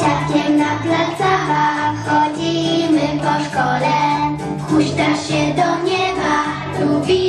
Takiem na placach chodzimy po szkole, huśtasz się do nieba, lubi.